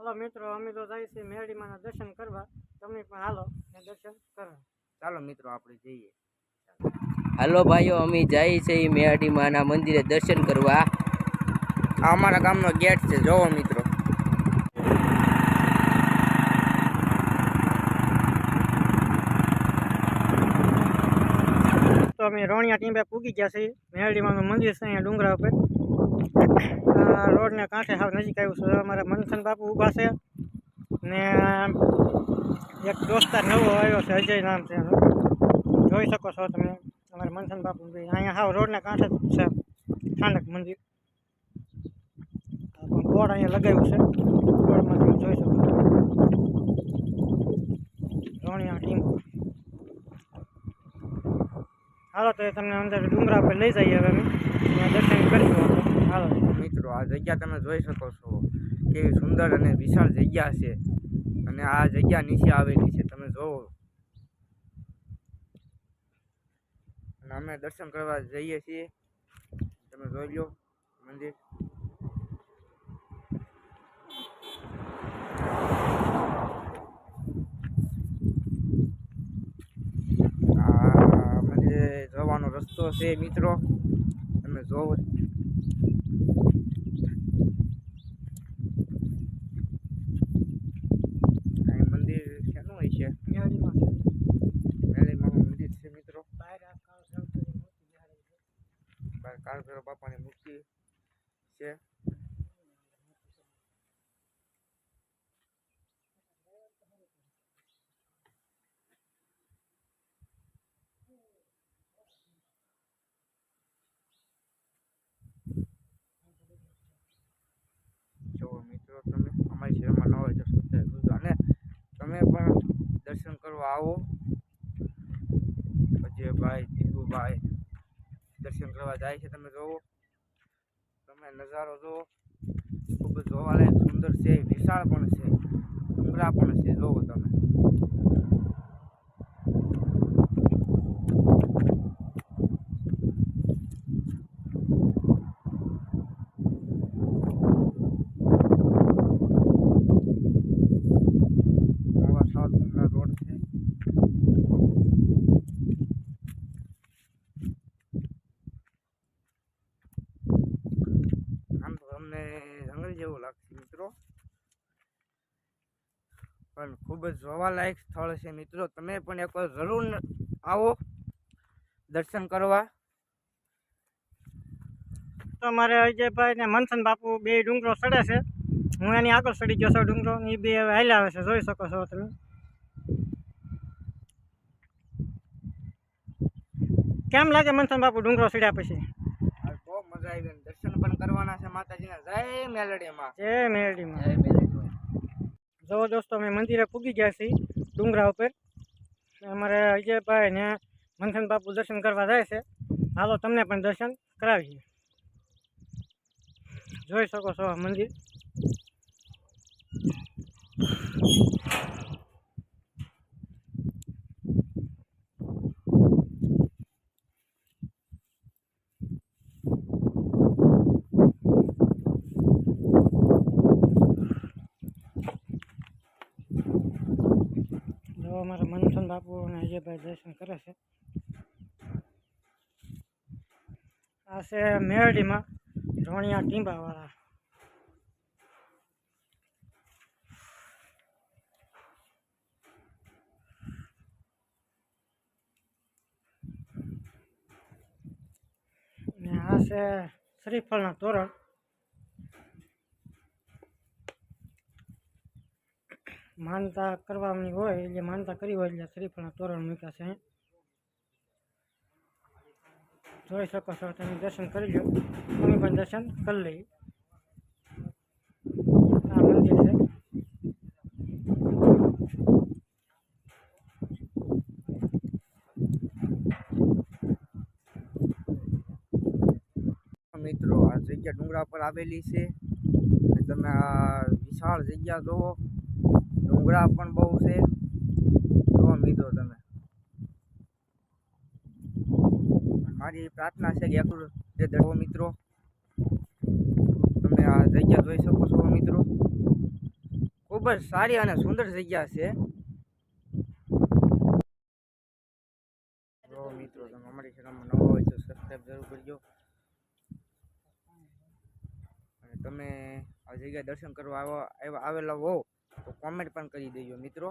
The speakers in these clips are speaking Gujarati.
હાલો મિત્રો અમે તો જાય છે મેરડીમાના દર્શન કરવા. તમે પણ હાલો ને દર્શન કરવા. ચાલો મિત્રો આપણે જઈએ. હાલો ભાઈઓ અમે જઈએ છીએ મેહાડી માના મંદિરે દર્શન કરવા. આ અમારા ગામનો ગેટ છે જોવો મિત્રો. તો અમે રોણિયા ટીંબે પૂગી ગયા છીએ. મેરડીમાનું મંદિર છે અહીંયા ડુંગરા ઉપર. આ રોડને કાંઠે હાવ નજીક આવ્યું છે. અમારા મનસન બાપુ ઊભા છે ને એક દોસ્તાર નવો આવ્યો છે, અજય નામ છે જોઈ શકો છો તમે, અમારા મનસન બાપુ અહીંયા હાવ રોડના કાંઠે જ છે સ્થાનક મંદિર. બોર્ડ અહીંયા લગાવ્યું છે બોર્ડમાં તમે જોઈ શકો રોણિયા ટીમ હાલો તો તમને અંદર ડુંગરા પર લઈ જઈએ હવે અમે. દર્શન કરીશું. મિત્રો આ જગ્યા તમે જોઈ શકો છો. કેવી સુંદર અને વિશાળ જગ્યા છે. અને આ જગ્યા નીચે આવેલી છે. તમે જોવો. અને અમે દર્શન કરવા જઈએ છીએ. તમે જોઈ લો મંદિર જવાનો રસ્તો છે, મિત્રો. તમે જોવો અહીં મંદિર શેનું હોય છે મેરડીમાં છે. મેળીમાં મંદિર છે મિત્રો બહાર આ કાળ સંતોની મૂર્તિ બિહારેલી છે. બાર કાળભૈરવ બાપાની મૂર્તિ છે. જો મિત્રો, તમે અમારી શહેરમાં ન હોય તો અને તમે પણ દર્શન કરવા આવો. અજયભાઈ દીપુભાઈ દર્શન કરવા જાય છે, તમે જોવો. તમે નજારો જોવો. ખૂબ જોવાલાયક, સુંદર છે, વિશાળ પણ છે ડુંગરા પણ છે, જોવો તમે નવા સાઉથના રોડ છે આમ તો અમને જંગલ જેવું લાગશે મિત્રો. પણ ખૂબ જ જોવાલાયક સ્થળ છે મિત્રો. તમે પણ એકવાર જરૂર આવો દર્શન કરવા. તો અમારે અજયભાઈ ને મનસન બાપુ બે ડુંગરો ચડે છે. હું એની આગળ ચડી ગયો છું ડુંગરો. એ બે હવે હાલ આવે છે. જોઈ શકો છો તમે. કેમ લાગે મનસન બાપુ ડુંગરો ચડ્યા પછી? આ બહુ મજા આવી દર્શન પણ કરવાના છે માતાજીના. જય મેલડીમાં. જય મેરડીમાં જો દોસ્તો અમે મંદિરે પૂગી ગયા છીએ ડુંગરા ઉપર. અમારે અજયભાઈ ને મનસન બાપુ દર્શન કરવા જાય છે. હાલો તમને પણ દર્શન કરાવીએ. જોઈ શકો છો મંદિર જો અમારા મનસન બાપુ અને અજયભાઈ દર્શન કરે છે. આ છે મેરડીમાં રોણિયા ટીંબાવાળા. ને આ છે શ્રીફળના તોરણ. માનતા કરવાની હોય એટલે માનતા કરી હોય એટલે શ્રીફળના તોરણ મૂક્યા છે. અહીં. જોઈ શકો છો, તમે દર્શન કરી લો. અમે પણ દર્શન કરી લઈએ. આ મંદિર છે. મિત્રો, આ જગ્યા ડુંગરા પર આવેલી છે. અને તમે આ વિશાળ જગ્યા જોવો ડુંગરા પણ બહુ છે. જોવો મિત્રો તમે. મારી પ્રાર્થના છે કે એકલું જે દડો મિત્રો. તમે આ જગ્યા જોઈ શકો છો મિત્રો. ખૂબ જ સારી અને સુંદર જગ્યા છે. મિત્રો તમે અમારી ચેનલમાં નવો હોય તો સબસ્ક્રાઈબ જરૂર કરજો. અને તમે આ જગ્યાએ દર્શન કરવા આવો આવા- આવેલા હો તો કોમેન્ટ પણ કરી દેજો મિત્રો.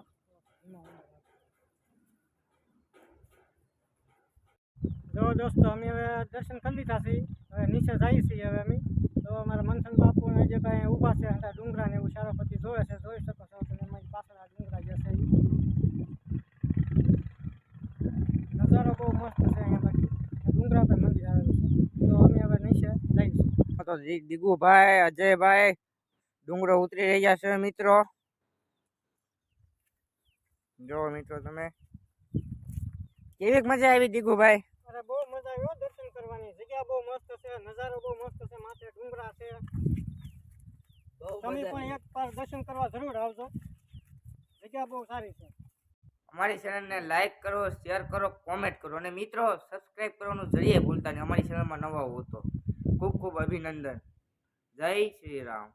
જો દોસ્તો અમે હવે દર્શન કરી લીધા છે હવે નીચે જઈએ છીએ હવે અમે. તો અમારા મંથન બાપુને જે કાંઈ ઊભા છે હતા ડુંગરા ને એવું સારાપતિ જોવે છે જોઈ શકો છો તમે અમારી પાછળ આ ડુંગરા જે છે ઈ. નજારો બહુ મસ્ત છે અહીંયા બાકી આ ડુંગરા પર મંદિર આવેલું છે. તો અમે હવે નીચે જઈશું. તો દી- દીગુભાઈ અજયભાઈ ડુંગરો ઉતરી રહ્યા છે મિત્રો. જો મિત્રો તમે કેવી મજા આવી દીગુભાઈ અરે બહુ મજા આવી દર્શન કરવાની. જગ્યા બહુ મસ્ત છે નજારો બહુ મસ્ત છે માથે ડુંગરા છે. તમે પણ એક વાર દર્શન કરવા જરૂર આવજો. જગ્યા બહુ સારી છે. અમારી ચેનલને લાઈક કરો શેર કરો કોમેન્ટ કરો. અને મિત્રો સબસ્ક્રાઈબ કરવાનું જરીએ ભૂલતા નહીં. અમારી ચેનલમાં નવા હો તો. ખૂબ ખૂબ અભિનંદન. જય શ્રી રામ.